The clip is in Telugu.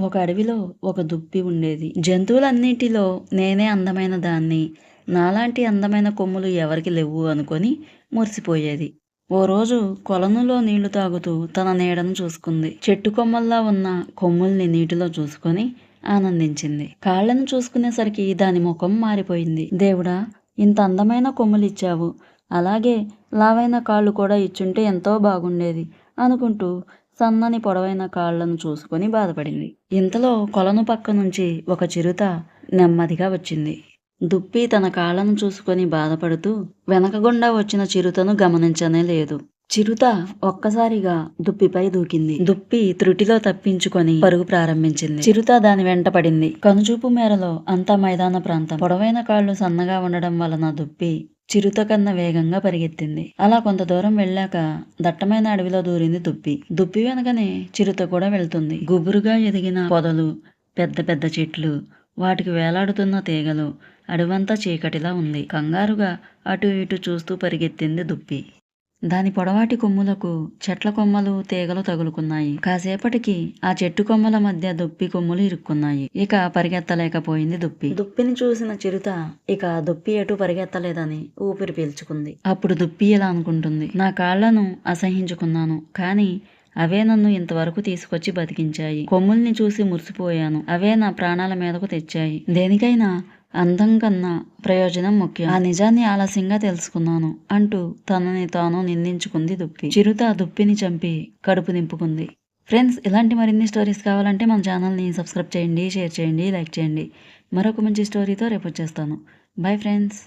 ఒక అడవిలో ఒక దుప్పి ఉండేది. జంతువులన్నిటిలో నేనే అందమైన దాన్ని. నాలాంటి అందమైన కొమ్ములు ఎవరికి లేవు అనుకొని మురిసిపోయేది. ఓ రోజు కొలనులో నీళ్ళు తాగుతూ తన నీడను చూసుకుంది. చెట్టు కొమ్మల్లా ఉన్న కొమ్ముల్ని నీటిలో చూసుకొని ఆనందించింది. కాళ్ళను చూసుకునేసరికి దాని ముఖం మారిపోయింది. దేవుడా ఇంత అందమైన కొమ్ములు ఇచ్చావు. అలాగే లావైన కాళ్ళు కూడా ఇచ్చుంటే ఎంతో బాగుండేది అనుకుంటూ సన్నని పొడవైన కాళ్ళను చూసుకొని బాధపడింది. ఇంతలో కొలను పక్క నుంచి ఒక చిరుత నెమ్మదిగా వచ్చింది. దుప్పి తన కాళ్ళను చూసుకొని బాధపడుతూ వెనకగుండా వచ్చిన చిరుతను గమనించనే లేదు. చిరుత ఒక్కసారిగా దుప్పిపై దూకింది. దుప్పి త్రుటిలో తప్పించుకొని పరుగు ప్రారంభించింది. చిరుత దాని వెంట పడింది. కనుచూపు మేరలో అంతా మైదాన ప్రాంతం. పొడవైన కాళ్ళు సన్నగా ఉండడం వలన దుప్పి చిరుత కన్నా వేగంగా పరిగెత్తింది. అలా కొంత దూరం వెళ్ళాక దట్టమైన అడవిలో దూరింది దుప్పి. దుప్పి వెనకనే చిరుత కూడా వెళ్తుంది. గుబురుగా ఎదిగిన పొదలు పెద్ద పెద్ద చెట్లు వాటికి వేలాడుతున్న తీగలు అడవంతా చీకటిలా ఉంది. కంగారుగా అటు ఇటు చూస్తూ పరిగెత్తింది దుప్పి. దాని పొడవాటి కొమ్ములకు చెట్ల కొమ్మలు తీగలు తగులుకున్నాయి. కాసేపటికి ఆ చెట్టు కొమ్మల మధ్య దుప్పి కొమ్ములు ఇరుక్కున్నాయి. ఇక పరిగెత్తలేకపోయింది దుప్పి. దుప్పిని చూసిన చిరుత ఇక దుప్పి ఎటు పరిగెత్తలేదని ఊపిరి పీల్చుకుంది. అప్పుడు దుప్పి ఇలా అనుకుంటుంది? నా కాళ్ళను అసహించుకున్నాను కానీ అవే నన్ను ఇంతవరకు తీసుకొచ్చి బతికించాయి. కొమ్ముల్ని చూసి మురిసిపోయాను. అవే నా ప్రాణాల మీదకు తెచ్చాయి. దేనికైనా అందం కన్నా ప్రయోజనం ముఖ్యం. ఆ నిజాన్ని ఆలస్యంగా తెలుసుకున్నాను అంటూ తనని తాను నిందించుకుంది దుప్పి. చిరుత దుప్పిని చంపి కడుపు నింపుకుంది. ఫ్రెండ్స్ ఇలాంటి మరిన్ని స్టోరీస్ కావాలంటే మన ఛానల్ని సబ్స్క్రైబ్ చేయండి షేర్ చేయండి లైక్ చేయండి. మరొక మంచి స్టోరీతో రేపు వచ్చేస్తాను. Bye friends.